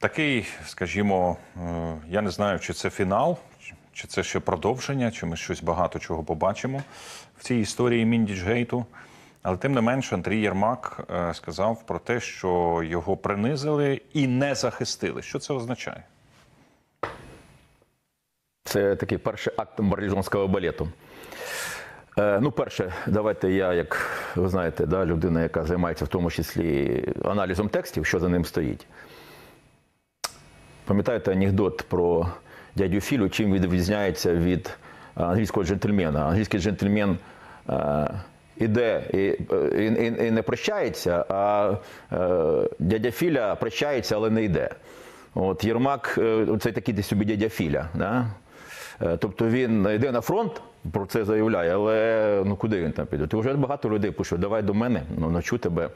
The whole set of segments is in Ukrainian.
Такий, скажімо, е, я не знаю, чи це фінал, чи це ще продовження, чи ми щось багато чого побачимо в цій історії Міндічгейту. Але тим не менш, Андрій Єрмак е, сказав про те, що його принизили і не захистили. Що це означає? Це такий перший акт марліжанського балету. Е, ну, перше, давайте я, як ви знаєте, да, людина, яка займається в тому числі аналізом текстів, що за ним стоїть. Пам'ятаєте анекдот про дядю Філю, чим відрізняється від англійського джентльмена? Англійський джентльмен е, іде і, і, і, і не прощається, а е, дядя Філя прощається, але не йде. От Єрмак, е, це такий собі дядя Філя. Да? Е, Тобто він йде на фронт, про це заявляє, але ну куди він там піде? Ти вже багато людей пишуть, давай до мене, ну навчу тебе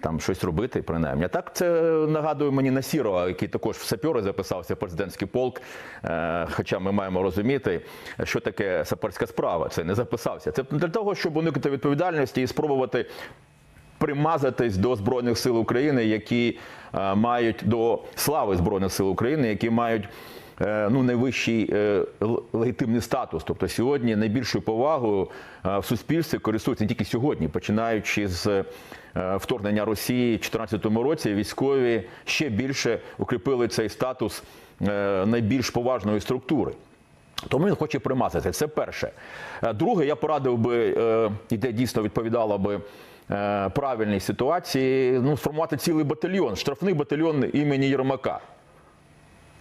там щось робити, принаймні. А так це нагадує мені Насірова, який також в сапьори записався президентський полк. Е, Хоча ми маємо розуміти, що таке саперська справа. Це не записався. Це для того, щоб уникнути відповідальності і спробувати примазатись до збройних сил України, які е, мають до слави збройних сил України, які мають. Е, Ну, найвищий е, легітимний статус. Тобто сьогодні найбільшою повагою е, в суспільстві користуються не тільки сьогодні, починаючи з вторгнення Росії в 2014 році, військові ще більше укріпили цей статус найбільш поважної структури. Тому він хоче примазати. Це перше. Друге, я порадив би, і де дійсно відповідала би правильній ситуації, ну, сформувати цілий батальйон, штрафний батальйон імені Єрмака.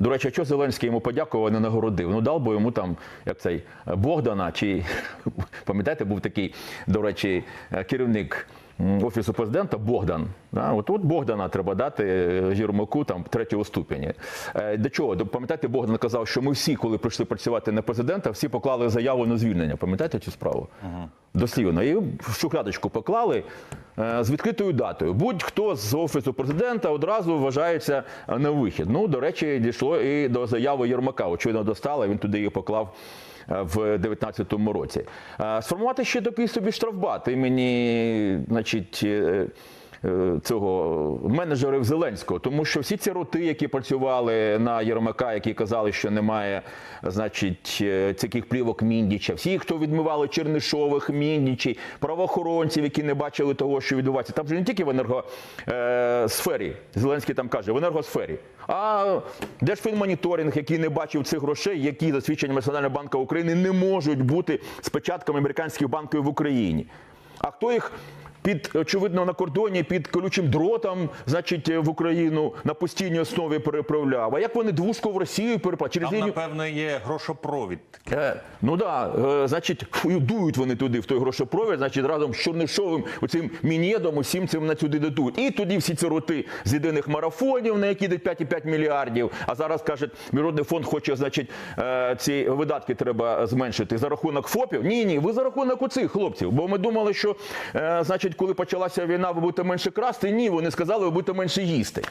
До речі, а що Зеленський йому подякував, не нагородив? Ну, дав би йому там, як цей Богдана, чи пам'ятаєте, був такий, до речі, е, керівник офісу президента Богдан. Да? От, от Богдана треба дати е, Єрмаку там третього ступеня. Е, До чого? До- Пам'ятаєте, Богдан казав, що ми всі, коли прийшли працювати на президента, всі поклали заяву на звільнення. Пам'ятаєте цю справу? Дослівно. І в шухлядочку поклали е, з відкритою датою. Будь-хто з офісу президента одразу вважається на вихід. Ну, до речі, дійшло і до заяви Єрмака. Очевидно, достала, він туди її поклав в 2019 році. Е, Сформувати ще такий собі штрафбат імені, значить. Е, е, Цього менеджерів Зеленського, тому що всі ці роти, які працювали на Єрмака, які казали, що немає, значить, е, таких плівок Міндіча, всі, хто відмивали Чернишових, Міндічі, правоохоронців, які не бачили того, що відбувається. Там же не тільки в енергосфері, Зеленський там каже, в енергосфері, а Держфінмоніторинг, який не бачив цих грошей, які за свідченням Національного банку України не можуть бути з печатками американських банків в Україні. А хто їх під очевидно на кордоні під колючим дротом, значить, в Україну на постійній основі переправляв. А як вони двушку в Росію переправляють? Через Там, лінію напевно, є грошопровід. Е, ну да, е, значить, дують вони туди в той грошопровід, значить, разом з Чорнишовим, оцим мінєдом, усім цим на сюди дадуть. І тоді всі ці роти з єдиних марафонів, на які йдуть 5,5 мільярдів. А зараз каже, Міжнародний фонд хоче, значить, е, ці видатки треба зменшити за рахунок ФОПів. Ні, ні, ви за рахунок оцих хлопців. Бо ми думали, що, е, значить, коли почалася війна, ви будете менше красти. Ні, вони сказали, ви будете менше їсти.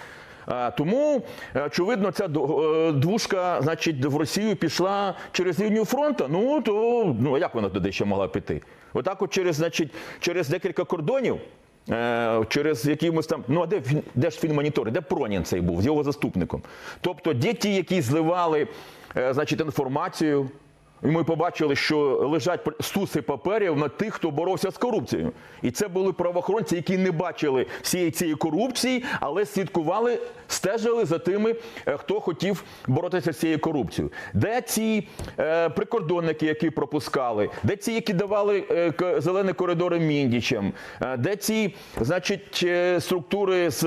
Тому, очевидно, ця е, двушка, значить, в Росію пішла через лінію фронту. Ну то ну як вона туди ще могла піти? Отак, от через, значить, через декілька кордонів. е, Через якимось там, ну а де, де ж фінмонітори, де Пронін цей був з його заступником? Тобто, де ті, які зливали е, значить, інформацію, і ми побачили, що лежать стуси паперів на тих, хто боровся з корупцією. І це були правоохоронці, які не бачили всієї цієї корупції, але слідкували, стежили за тими, е, хто хотів боротися з цією корупцією. Де ці е, прикордонники, які пропускали, де ці, які давали е, зелені коридори міндічам, Е, де ці, значить, е, структури з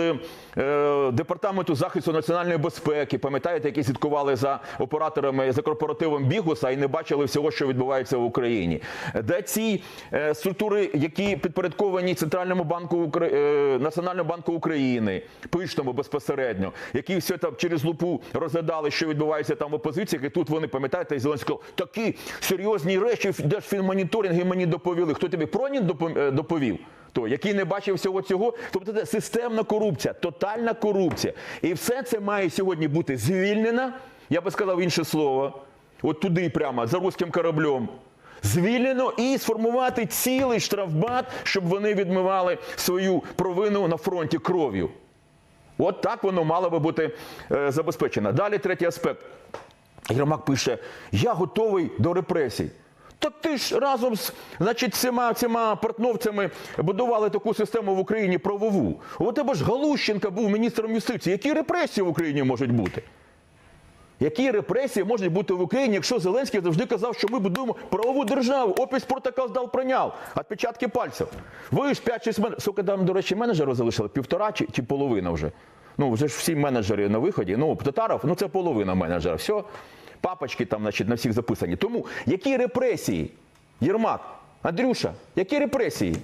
е, департаменту захисту національної безпеки, пам'ятаєте, які слідкували за операторами за корпоративом Бігуса і не бачили всього, що відбувається в Україні. Де ці е, структури, які підпорядковані Центральному банку Укра- е, Національному банку України, пишному безпосередньо, які все там через лупу розглядали, що відбувається там в опозиціях, і тут вони пам'ятаєте, Зеленського такі серйозні речі, держфінмоніторинги мені доповіли. Хто тобі Пронін е, доповів? То, який не бачив всього цього, тобто це системна корупція, тотальна корупція. І все це має сьогодні бути звільнено, я би сказав інше слово, от туди прямо, за руським кораблем. Звільнено і сформувати цілий штрафбат, щоб вони відмивали свою провину на фронті кров'ю. От так воно мало би бути е, забезпечено. Далі третій аспект. Єрмак пише: Я готовий до репресій. Так ти ж разом з значить, цими, цими партновцями будували таку систему в Україні правову. У тебе ж Галущенка був міністром юстиції. Які репресії в Україні можуть бути? Які репресії можуть бути в Україні, якщо Зеленський завжди казав, що ми будуємо правову державу, опіс протокол здав прийняв, відпечатки пальців. Ви ж 5-6 менеджерів. Сука, там, до речі, менеджери залишили півтора чи, чи половина вже. Ну, вже ж всі менеджери на виході. Ну, Татаров, ну це половина менеджера. Все, папочки там, значить, на всіх записані. Тому які репресії? Єрмак, Андрюша, які репресії?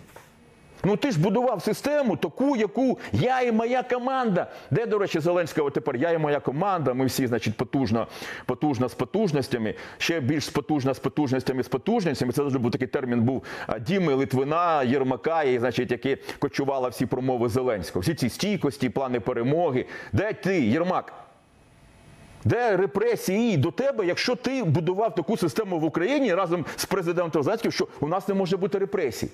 Ну ти ж будував систему таку, яку я і моя команда. Де, до речі, Зеленського тепер я і моя команда. Ми всі, значить, потужно, потужно з потужностями, ще більш потужно з потужностями з потужностями. Це завжди був такий термін був Діми, Литвина, Єрмака, і, значить, які кочувала всі промови Зеленського. Всі ці стійкості, плани перемоги. Де ти, Єрмак? Де репресії до тебе, якщо ти будував таку систему в Україні разом з президентом Зеленським, що у нас не може бути репресій?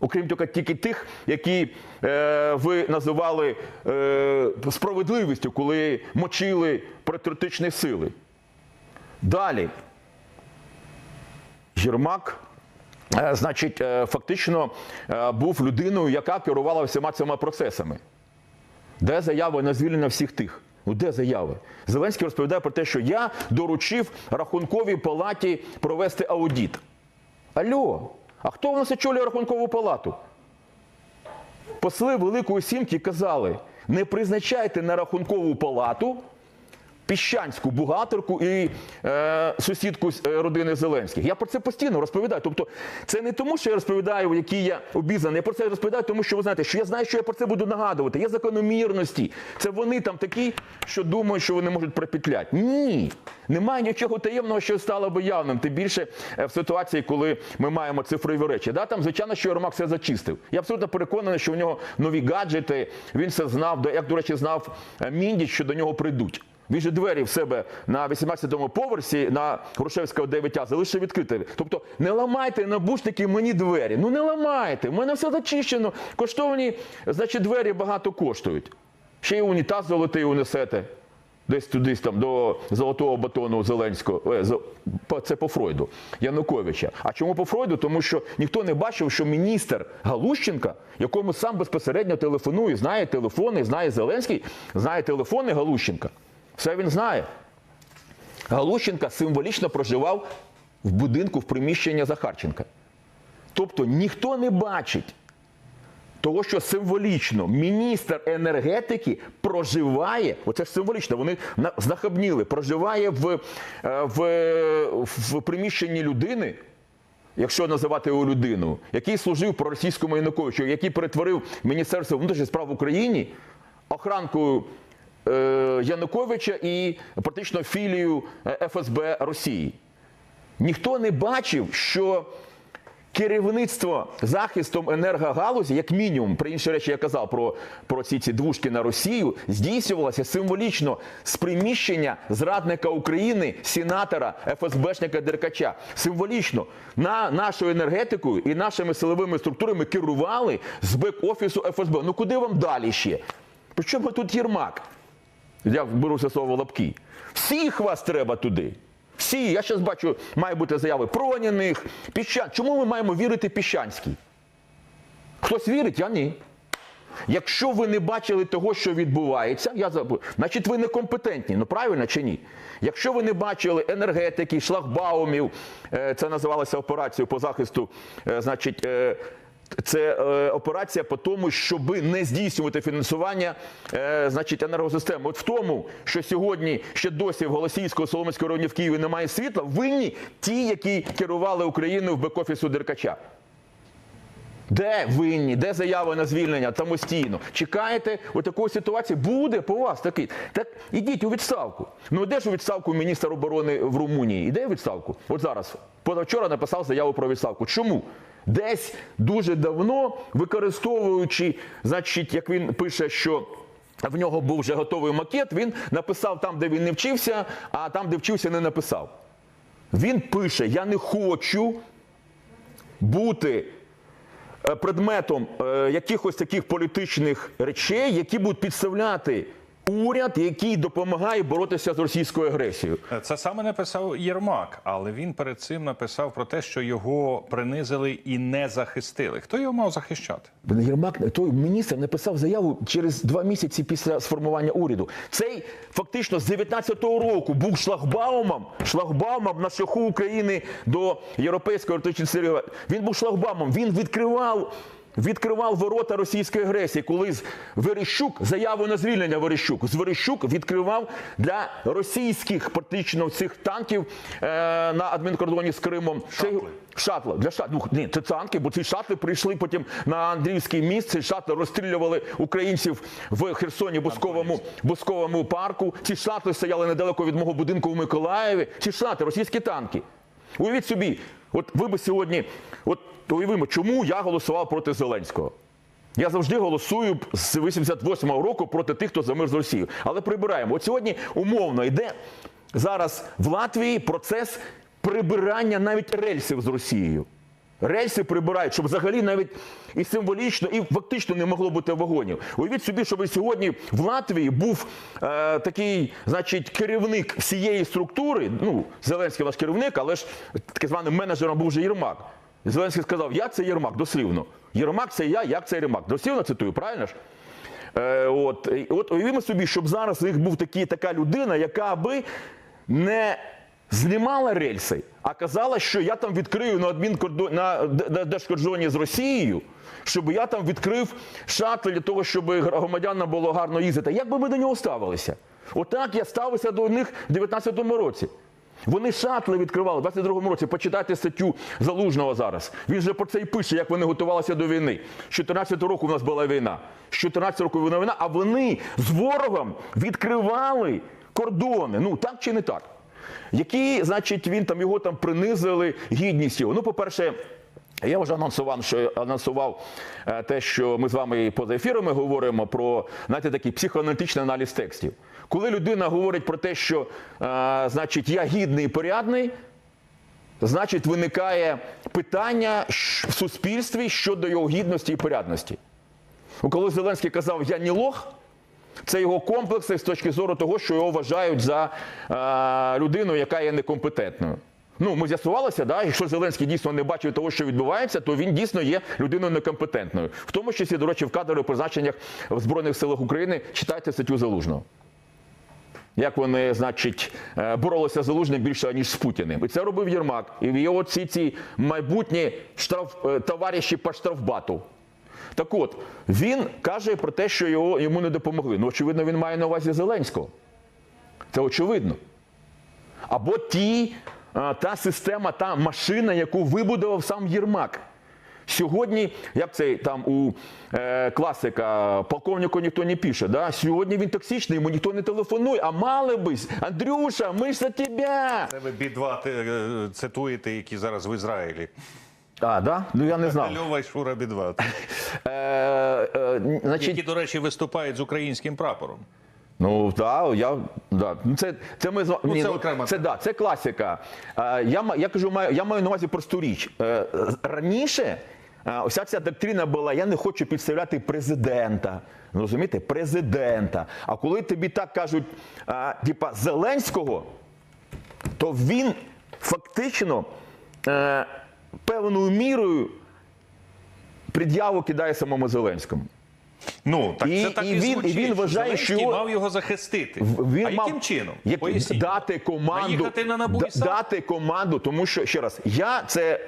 Окрім тільки, тільки тих, які е, ви називали е, справедливістю, коли мочили патріотичні сили. Далі. Єрмак, е, значить, е, фактично е, був людиною, яка керувала всіма цими процесами. Де заяви на звільнення всіх тих? Ну, де заяви? Зеленський розповідає про те, що я доручив рахунковій палаті провести аудіт. Алло, а хто в нас очолює рахункову палату? Посли Великої Сімки казали: не призначайте на рахункову палату піщанську бухгалтерку і е, сусідку е, родини Зеленських. Я про це постійно розповідаю. Тобто, це не тому, що я розповідаю, який я обізнаний. Я про це розповідаю, тому що ви знаєте, що я знаю, що я про це буду нагадувати. Є закономірності. Це вони там такі, що думають, що вони можуть пропетляти. Ні, немає нічого таємного, що стало би явним. Тим більше е, в ситуації, коли ми маємо цифрові речі. Да, там, звичайно, що Єрмак все зачистив. Я абсолютно переконаний, що у нього нові гаджети. Він все знав, як, до речі, знав е, Міндіч, що до нього прийдуть. Він же двері в себе на 18-му поверсі на Грушевського 9А залишив відкрити. Тобто не ламайте набушники мені двері. Ну не ламайте. У мене все зачищено. Коштовні, значить, двері багато коштують. Ще й унітаз золотий унесете. Десь туди там до золотого батону Зеленського. Е, це по Фройду Януковича. А чому по Фройду? Тому що ніхто не бачив, що міністр Галущенка, якому сам безпосередньо телефонує, знає телефони, знає Зеленський, знає телефони Галущенка. Все він знає. Галущенка символічно проживав в будинку в приміщення Захарченка. Тобто ніхто не бачить того, що символічно міністр енергетики проживає, оце ж символічно, вони знахабніли, проживає в, е, в, в приміщенні людини, якщо називати його людину, який служив проросійському Януковичу, який перетворив Міністерство внутрішніх справ в Україні охранкою Януковича і практично філію е, ФСБ Росії. Ніхто не бачив, що керівництво захистом енергогалузі, як мінімум, про інші речі я казав про, про ці, ці двушки на Росію, здійснювалося символічно з приміщення зрадника України, сенатора, ФСБшника Деркача. Символічно на нашу енергетику і нашими силовими структурами керували з бек-офісу ФСБ. Ну куди вам далі ще? Причому тут Єрмак? Я беру це слово лапки. Всіх вас треба туди. Всі, я зараз бачу, має бути заяви Проняних, Піщан. Чому ми маємо вірити Піщанській? Хтось вірить, я ні. Якщо ви не бачили того, що відбувається, я забув, значить ви некомпетентні. Ну правильно чи ні? Якщо ви не бачили енергетики, шлагбаумів, е, це називалося операцією по захисту, е, значить. Це е, операція по тому, щоб не здійснювати фінансування е, значить, енергосистеми. От в тому, що сьогодні ще досі в Голосіївського Соломинського районі в Києві немає світла, винні ті, які керували Україною в бек-офісу Деркача. Де винні, де заяви на звільнення самостійно? Чекаєте у такої ситуації? Буде по вас такий. Так ідіть у відставку. Ну де ж у відставку міністр оборони в Румунії? Іде у відставку? От зараз. Позавчора написав заяву про відставку. Чому? Десь дуже давно, використовуючи, значить, як він пише, що. В нього був вже готовий макет, він написав там, де він не вчився, а там, де вчився, не написав. Він пише: Я не хочу бути е, предметом е, якихось таких політичних речей, які будуть підставляти уряд, який допомагає боротися з російською агресією. Це саме написав Єрмак, але він перед цим написав про те, що його принизили і не захистили. Хто його мав захищати? Єрмак, той міністр написав заяву через два місяці після сформування уряду. Цей фактично з 19-го року був шлагбаумом, шлагбаумом на шляху України до європейської ортичної серії. Він був шлагбаумом. Він відкривав. Відкривав ворота російської агресії, коли з Верещук заяву на звільнення Верещук з Верещук відкривав для російських практично цих танків е, на адмінкордоні з Кримом Шатли. Шатла для шат... ну, ні, це танки, бо ці шатли прийшли потім на Андріївський міст. Ці шатли розстрілювали українців в Херсоні Бусковому, Бусковому парку. Ці шатли стояли недалеко від мого будинку в Миколаєві. Ці шатли, російські танки. Уявіть собі, от ви би сьогодні, от уявимо, чому я голосував проти Зеленського. Я завжди голосую з 88-го року проти тих, хто за мир з Росією. Але прибираємо. От сьогодні умовно йде зараз в Латвії процес прибирання навіть рельсів з Росією. Рельси прибирають, щоб взагалі навіть і символічно, і фактично не могло бути вагонів. Уявіть собі, щоб сьогодні в Латвії був е, такий, значить, керівник всієї структури. Ну, Зеленський наш керівник, але ж так званим менеджером був вже Єрмак. Зеленський сказав: Я це Єрмак, дослівно. Єрмак це я, як це Єрмак. Дослівно цитую, правильно ж? Е, от, от уявімо собі, щоб зараз у них був такий, така людина, яка би не знімала рельси, а казала, що я там відкрию на адмінкордон на держкордоні з Росією, щоб я там відкрив шатли для того, щоб громадянам було гарно їздити. Як би ми до нього ставилися? Отак я ставився до них в 19-му році. Вони шатли відкривали в 22-му році. Почитайте статтю Залужного зараз. Він же про це і пише, як вони готувалися до війни. З 14 року в нас була війна. З 14 року війна, а вони з ворогом відкривали кордони. Ну так чи не так? Які, значить, він там його там принизили гідність його. Ну, по-перше. Я вже анонсував, що анонсував е, те, що ми з вами поза ефірами говоримо про знаєте, такий психоаналітичний аналіз текстів. Коли людина говорить про те, що е, значить я гідний і порядний, значить виникає питання в суспільстві щодо його гідності і порядності. Коли Зеленський казав Я не лох, це його комплекси з точки зору того, що його вважають за е, людину, яка є некомпетентною. Ну, ми з'ясувалося, да, якщо Зеленський дійсно не бачив того, що відбувається, то він дійсно є людиною некомпетентною. В тому числі, до речі, в кадрових призначеннях в Збройних силах України читайте статтю Залужного. Як вони, значить, е, боролися з Залужним більше, ніж з Путіним. І це робив Єрмак. І його ці, ці майбутні штраф, е, товариші по штрафбату. Так от, він каже про те, що його, йому не допомогли. Ну, очевидно, він має на увазі Зеленського. Це очевидно. Або ті, та система, та машина, яку вибудував сам Єрмак. Сьогодні, як це там у е, класика, полковнику ніхто не пише, да? сьогодні він токсичний, йому ніхто не телефонує, а мали би, Андрюша, ми ж за тебе. Це ви бідва е, цитуєте, які зараз в Ізраїлі. А, да? Ну я не знав. Льова і Шура бідва. Е, е, значить, Які, до речі, виступають з українським прапором. Ну так, я да. Ну, це, це ми з ва- Ну, це окрема це, да, це класика. Е, я, ма- я кажу, маю, я маю на увазі просту річ. Е, раніше е, ось ця доктрина була: я не хочу підставляти президента. Ну, Розумієте, президента. А коли тобі так кажуть, е, типа Зеленського, то він фактично е, певною мірою пред'яву кидає самому Зеленському. Ну, так І- це так і, і він- звучить, і він вважає, Зеленський що- мав його захистити. Він а мав яким чином? як- Поясніть. дати команду, на НАБУ і да- дати команду, тому що ще раз, я це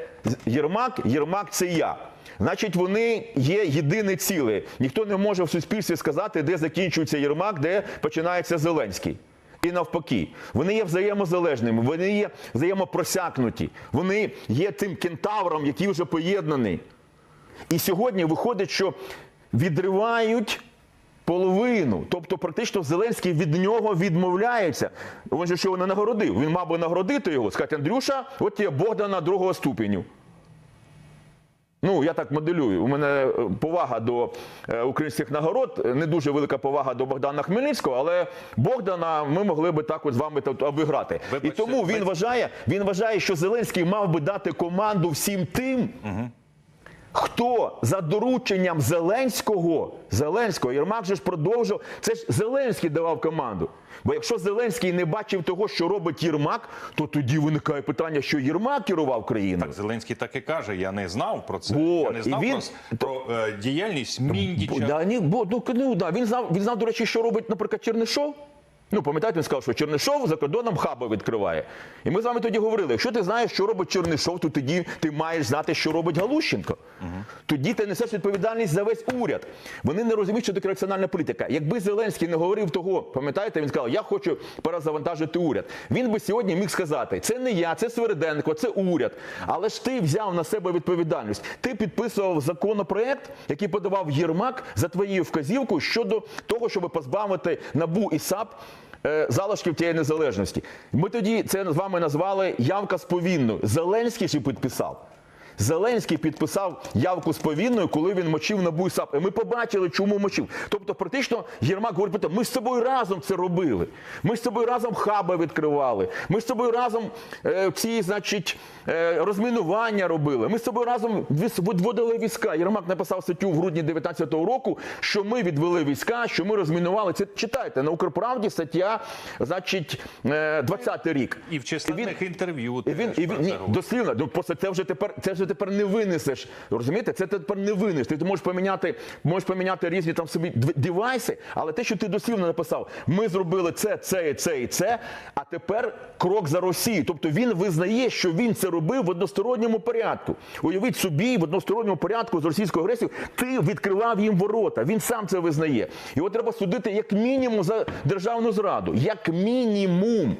Єрмак, Єрмак це я. Значить, вони є єдине ціле. Ніхто не може в суспільстві сказати, де закінчується Єрмак, де починається Зеленський. І навпаки, вони є взаємозалежними, вони є взаємопросякнуті, вони є тим кентавром, який вже поєднаний. І сьогодні виходить, що відривають половину. Тобто, практично Зеленський від нього відмовляється. Він же що не нагородив. Він мав би нагородити його, сказати, Андрюша, от є Богдана другого ступеню. Ну, я так моделюю. У мене е, повага до е, українських нагород, е, не дуже велика повага до Богдана Хмельницького, але Богдана ми могли би так от з вами тут обіграти. І тому він вважає, він вважає, що Зеленський мав би дати команду всім тим, Хто за дорученням Зеленського, Зеленського, Єрмак же ж продовжив, це ж Зеленський давав команду. Бо якщо Зеленський не бачив того, що робить Єрмак, то тоді виникає питання, що Єрмак керував країною. Так, Зеленський так і каже: я не знав про це. Во, я не і знав він- про, про е, діяльність Міндіча. Да, ні, бо, ну, ну, да. він, знав, він знав, до речі, що робить, наприклад, Чернишов. Ну, пам'ятаєте, він сказав, що Чернишов за кордоном хаби відкриває. І ми з вами тоді говорили: якщо ти знаєш, що робить Чернишов, то тоді ти маєш знати, що робить Галущенко. Тоді ти несеш відповідальність за весь уряд. Вони не розуміють, що таке раціональна політика. Якби Зеленський не говорив того, пам'ятаєте, він сказав, я хочу перезавантажити уряд. Він би сьогодні міг сказати, це не я, це Свериденко, це уряд. Але ж ти взяв на себе відповідальність. Ти підписував законопроект, який подавав Єрмак за твоєю вказівкою щодо того, щоб позбавити НАБУ і САП залишків тієї незалежності. Ми тоді це з вами назвали явка з повінною. Зеленський ще підписав. Зеленський підписав явку з повінною, коли він мочив на САП. І ми побачили, чому мочив. Тобто, практично Єрмак говорить, про те, ми з тобою разом це робили. Ми з тобою разом хаби відкривали. Ми з тобою разом е, ці, значить, е, розмінування робили. Ми з тобою разом відводили війська. Єрмак написав статтю в грудні 19-го року, що ми відвели війська, що ми розмінували. Це читайте на Укрправді стаття, значить, е, 20-й рік. І в численних інтерв'ю він, і він ні, дослівно, ну просто це вже тепер це вже тепер не винесеш. Розумієте? Це ти тепер не винесеш. Ти можеш поміняти, можеш поміняти різні там собі девайси, але те, що ти дослівно написав, ми зробили це, це, і це і це. А тепер крок за Росію. Тобто він визнає, що він це робив в односторонньому порядку. Уявіть собі, в односторонньому порядку з російською агресією ти відкривав їм ворота. Він сам це визнає. Його треба судити як мінімум за державну зраду. Як мінімум.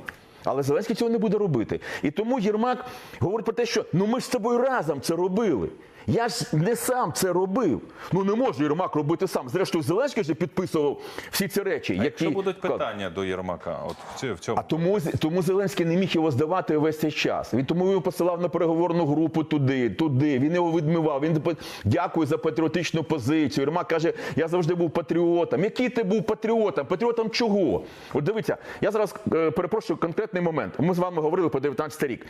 Але Зеленський цього не буде робити. І тому Єрмак говорить про те, що ну ми ж з тобою разом це робили. Я ж не сам це робив. Ну не може Єрмак робити сам. Зрештою, Зеленський ж підписував всі ці речі. А які Якщо будуть питання до Єрмака, от в цьому, а тому, тому Зеленський не міг його здавати весь цей час. Він тому його посилав на переговорну групу туди, туди. Він його відмивав. Він дякує за патріотичну позицію. Єрмак каже: я завжди був патріотом. Який ти був патріотом? Патріотом чого? От дивіться, я зараз е, перепрошую конкретний момент. Ми з вами говорили про 19 рік.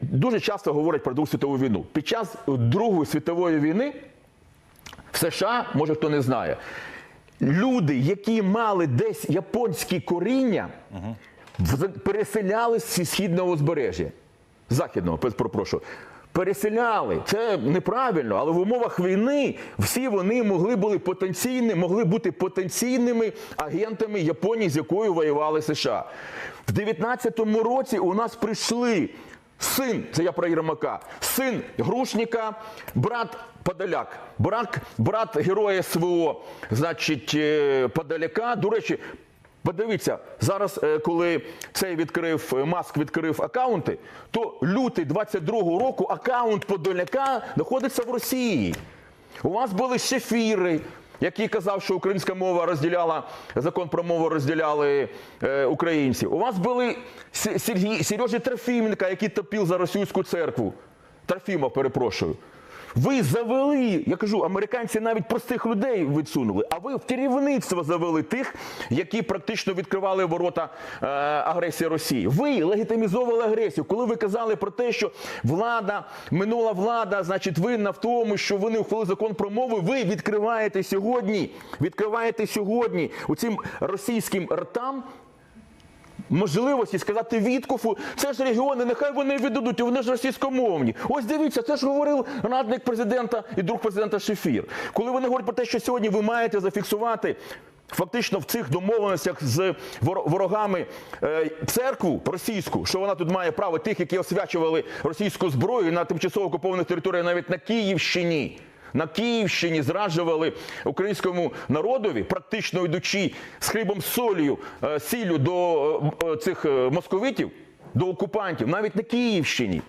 Дуже часто говорять про Другу світову війну. Під час Другої світової війни в США, може хто не знає, люди, які мали десь японські коріння, переселялись зі східного узбережжя. Західного, прошу. Переселяли. Це неправильно, але в умовах війни всі вони могли були потенційні, могли бути потенційними агентами Японії, з якою воювали США. В 19-му році у нас прийшли син, це я про Єрмака, син Грушніка, брат Подоляк, брат, брат героя СВО, значить, е, Подоляка. До речі, Подивіться, зараз, е, коли цей відкрив е, Маск відкрив акаунти, то лютий 22-го року акаунт Подоляка знаходиться в Росії. У вас були шефіри, який казав, що українська мова розділяла закон про мову розділяли е, українців. У вас були Сергій Сережі Трофіменка, який топив за російську церкву. Трофімов, перепрошую. Ви завели, я кажу, американці навіть простих людей відсунули, а ви в керівництво завели тих, які практично відкривали ворота е, агресії Росії. Ви легітимізовували агресію. Коли ви казали про те, що влада, минула влада, значить, винна в тому, що вони ухвалили закон про мову, ви відкриваєте сьогодні, відкриваєте сьогодні у цим російським ртам можливості сказати Віткофу, це ж регіони, нехай вони віддадуть, вони ж російськомовні. Ось дивіться, це ж говорив радник президента і друг президента Шефір. Коли вони говорять про те, що сьогодні ви маєте зафіксувати. Фактично в цих домовленостях з ворогами е, церкву російську, що вона тут має право тих, які освячували російську зброю на тимчасово окупованих територіях, навіть на Київщині. На Київщині зраджували українському народові, практично йдучи з хлібом солью, е, сіллю до е, е, цих московитів, до окупантів, навіть на Київщині.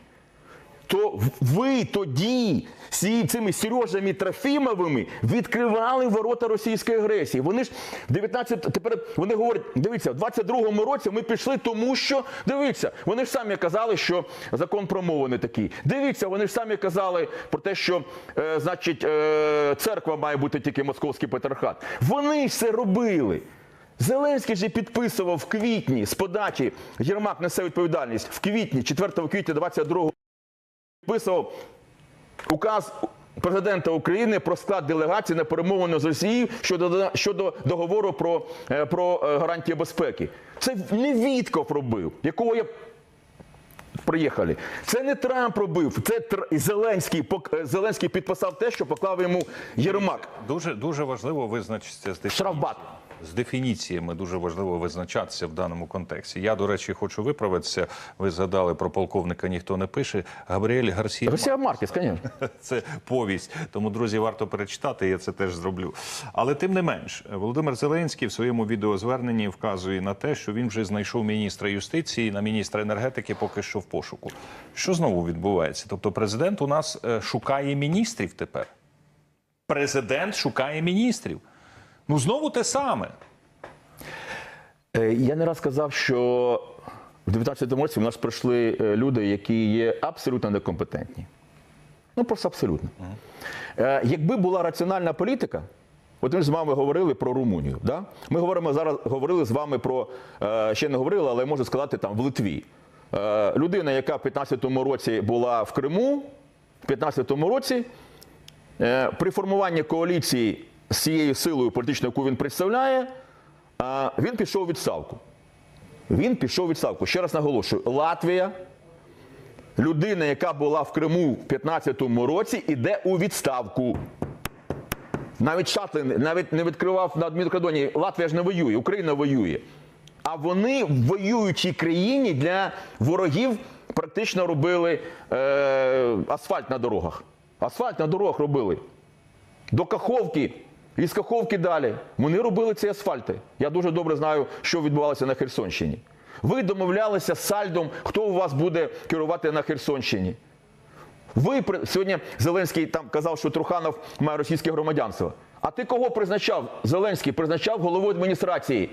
То ви тоді цими Сережами Трофімовими відкривали ворота російської агресії. Вони ж в 19, тепер вони говорять, дивіться, в 22-му році ми пішли, тому що дивіться, вони ж самі казали, що закон про мову не такий. Дивіться, вони ж самі казали про те, що е, значить е, церква має бути тільки московський патріархат. Вони ж це робили. Зеленський же підписував в квітні з подачі Єрмак несе відповідальність в квітні, 4 квітня 22 підписував указ президента України про склад делегації на перемовину з Росією щодо, щодо договору про, е, про е, гарантії безпеки. Це не Вітков робив, якого я Приїхали. Це не Трамп робив, це Тр- Зеленський. пок- е, Зеленський підписав те, що поклав йому Єрмак. Дуже дуже важливо визначитися з дефініціями. Штрафбат. З дефініціями дуже важливо визначатися в даному контексті. Я, до речі, хочу виправитися. Ви згадали про полковника ніхто не пише. Габріель Гарсія. Росія Маркес, звісно. Це повість. Тому, друзі, варто перечитати. Я це теж зроблю. Але тим не менш, Володимир Зеленський в своєму відеозверненні вказує на те, що він вже знайшов міністра юстиції на міністра енергетики, поки що в пошуку. Що знову відбувається? Тобто, президент у нас е, шукає міністрів тепер. Президент шукає міністрів. Ну знову те саме. Е, Я не раз казав, що в 19 році в нас прийшли е, люди, які є абсолютно некомпетентні. Ну, просто абсолютно. Е, Якби була раціональна політика, от ми з вами говорили про Румунію. Да? Ми говоримо зараз, говорили з вами про, ще не говорили, але можу сказати, там в Литві. Людина, яка в 15-му році була в Криму, в 15-му році при формуванні коаліції з цією силою політичною, яку він представляє, він пішов у відставку. Він пішов у відставку. Ще раз наголошую: Латвія, людина, яка була в Криму в 15-му році, іде у відставку. Навіть Шатлин навіть не відкривав на адмінкордоні. Латвія ж не воює, Україна воює. А вони в воюючій країні для ворогів практично робили е, асфальт на дорогах. Асфальт на дорогах робили. До Каховки, із Каховки далі. Вони робили ці асфальти. Я дуже добре знаю, що відбувалося на Херсонщині. Ви домовлялися з Сальдом, хто у вас буде керувати на Херсонщині. Ви сьогодні Зеленський там казав, що Труханов має російське громадянство. А ти кого призначав? Зеленський призначав голову адміністрації.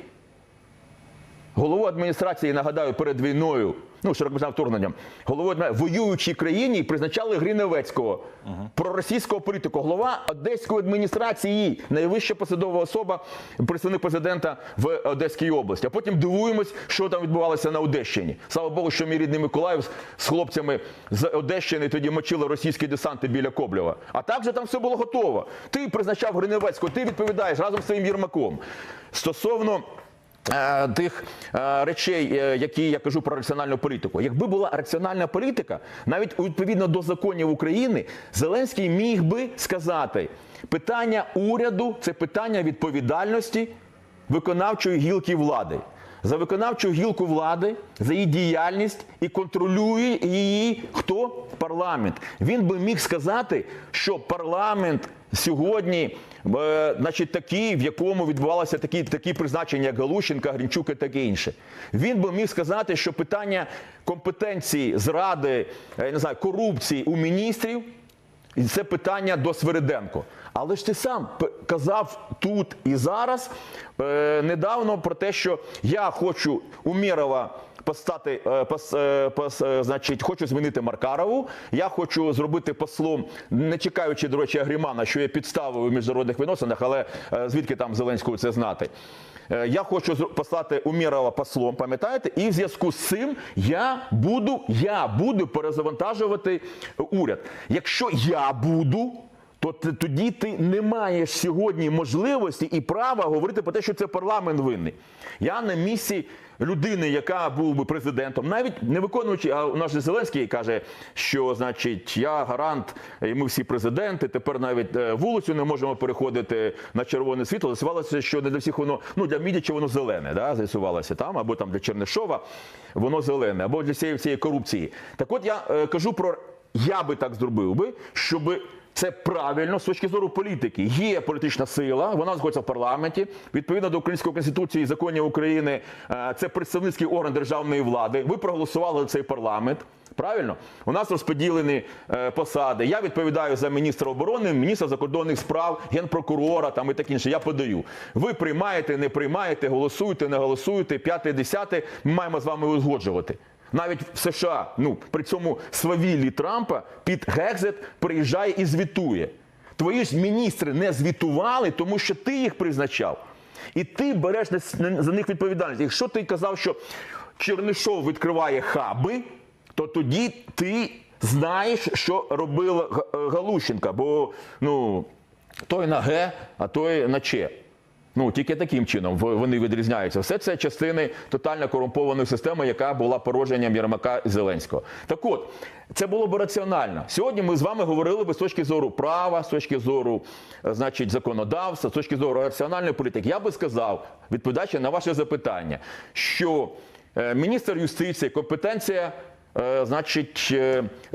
Голову адміністрації, нагадаю, перед війною, ну широкомасштабним вторгненням, голову воюючій країні призначали Гриневецького, проросійського політику, голова одеської адміністрації, найвища посадова особа, представник президента в Одеській області. А потім дивуємось, що там відбувалося на Одещині. Слава Богу, що мій рідний Миколаїв з- хлопцями з Одещини тоді мочили російські десанти біля Коблєва. А так же там все було готово. Ти призначав Гриневецького, ти відповідаєш разом з своїм Єрмаком. Стосовно тих е, речей, е, які я кажу про раціональну політику. Якби була раціональна політика, навіть відповідно до законів України, Зеленський міг би сказати: питання уряду це питання відповідальності виконавчої гілки влади. За виконавчу гілку влади, за її діяльність і контролює її хто? Парламент. Він би міг сказати, що парламент сьогодні, е, значить, такий, в якому відбувалися такі, такі призначення, як Галущенка, Грінчук і таке інше. Він би міг сказати, що питання компетенції зради, е, не знаю, корупції у міністрів. І це питання до Свириденко. Але ж ти сам казав тут і зараз е, недавно про те, що я хочу Умєрова постати, е, пос, е, пос, е, значить, хочу змінити Маркарову. Я хочу зробити послом, не чекаючи, до речі, Агрімана, що є підставою в міжнародних відносинах, але е, звідки там Зеленського це знати. Е, Я хочу послати Умірова послом, пам'ятаєте? І в зв'язку з цим я буду, я буду перезавантажувати уряд. Якщо я буду, то тоді ти не маєш сьогодні можливості і права говорити про те, що це парламент винний. Я на місці людини, яка був би президентом, навіть не виконуючи, а у нас Зеленський каже, що значить я гарант, і ми всі президенти. Тепер навіть е, вулицю не можемо переходити на червоне світло. З'ясувалося, що не для всіх воно ну для Мідіча воно зелене. Да, з'ясувалося там, або там для Чернишова воно зелене, або для цієї цієї корупції. Так от я е, кажу про я би так зробив би, щоб це правильно з точки зору політики. Є політична сила, вона знаходиться в парламенті. Відповідно до української конституції і законів України, е, це представницький орган державної влади. Ви проголосували за цей парламент. Правильно, у нас розподілені е, посади. Я відповідаю за міністра оборони, міністра закордонних справ, генпрокурора там і таке інше. Я подаю. Ви приймаєте, не приймаєте, голосуєте, не голосуєте. П'яте, десяте. Ми маємо з вами узгоджувати. Навіть в США, ну при цьому свавіллі Трампа під Гекзет приїжджає і звітує. Твої ж міністри не звітували, тому що ти їх призначав. І ти береш за них відповідальність. Якщо ти казав, що Чернишов відкриває хаби, то тоді ти знаєш, що робила Галущенка, бо ну, той на Г, а той на Ч. Ну, тільки таким чином вони відрізняються. Все це частини тотально корумпованої системи, яка була породженням Єрмака Зеленського. Так от, це було б раціонально. Сьогодні ми з вами говорили би з точки зору права, з точки зору е, значить, законодавства, з точки зору раціональної політики. Я би сказав, відповідаючи на ваше запитання, що е, міністр юстиції, компетенція, е, значить,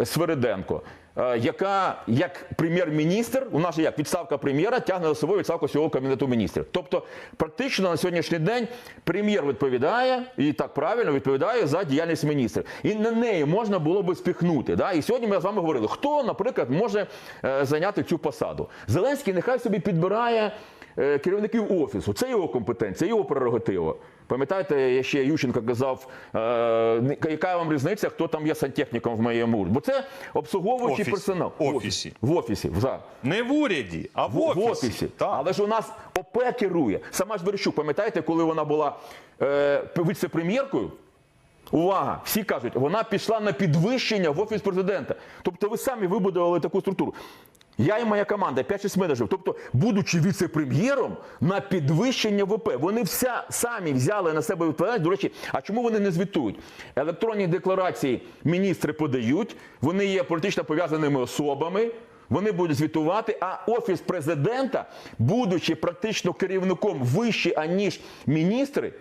Свириденко. Е, Яка як прем'єр-міністр, у нас же як відставка прем'єра тягне за собою відставку всього кабінету міністрів. Тобто, практично на сьогоднішній день прем'єр відповідає і так правильно відповідає за діяльність міністрів. І на неї можна було би спіхнути. Да? І сьогодні ми з вами говорили, хто, наприклад, може е, зайняти цю посаду. Зеленський нехай собі підбирає керівників офісу. Це його компетенція, його прерогатива. Пам'ятаєте, я ще Ющенко казав, е, яка вам різниця, хто там є сантехніком в моєму? Бо це обслуговуючий Офісі. персонал. В офісі. В офісі, за. Не в уряді, а в, В, офісі. в офісі. Так. Але ж у нас ОП керує. Сама ж Берещук, пам'ятаєте, коли вона була е, віце-прем'єркою? Увага! Всі кажуть, вона пішла на підвищення в офіс президента. Тобто ви самі вибудували таку структуру. Я і моя команда, 5-6 менеджерів. Тобто, будучи віце-прем'єром на підвищення ВП, вони вся самі взяли на себе відповідальність. До речі, а чому вони не звітують? Електронні декларації міністри подають, вони є політично пов'язаними особами. Вони будуть звітувати, а офіс президента, будучи практично керівником вище, аніж міністри,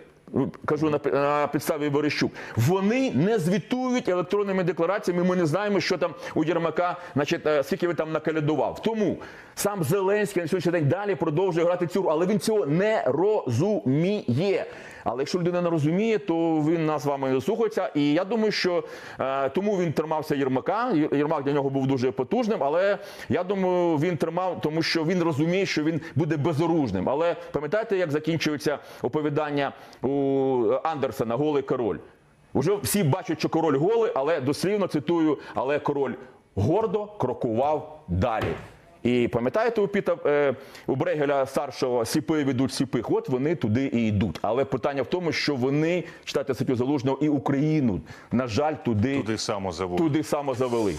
кажу на, на підставі Борищук, вони не звітують електронними деклараціями. Ми не знаємо, що там у Єрмака, значить, е, скільки він там накалядував. Тому сам Зеленський на сьогоднішній день далі продовжує грати цю, але він цього не розуміє. Але якщо людина не розуміє, то він нас з вами не слухається. І я думаю, що е, тому він тримався Єрмака. Єрмак для нього був дуже потужним, але я думаю, він тримав, тому що він розуміє, що він буде безоружним. Але пам'ятаєте, як закінчується оповідання у Андерсена Голий король? Уже всі бачать, що король голий, але дослівно цитую, але король гордо крокував далі. І пам'ятаєте у Піта е, у Брегеля старшого сіпи ведуть сіпих. От вони туди і йдуть. Але питання в тому, що вони читайте статтю залужного і Україну, на жаль, туди, Туди само заводять. туди само завели.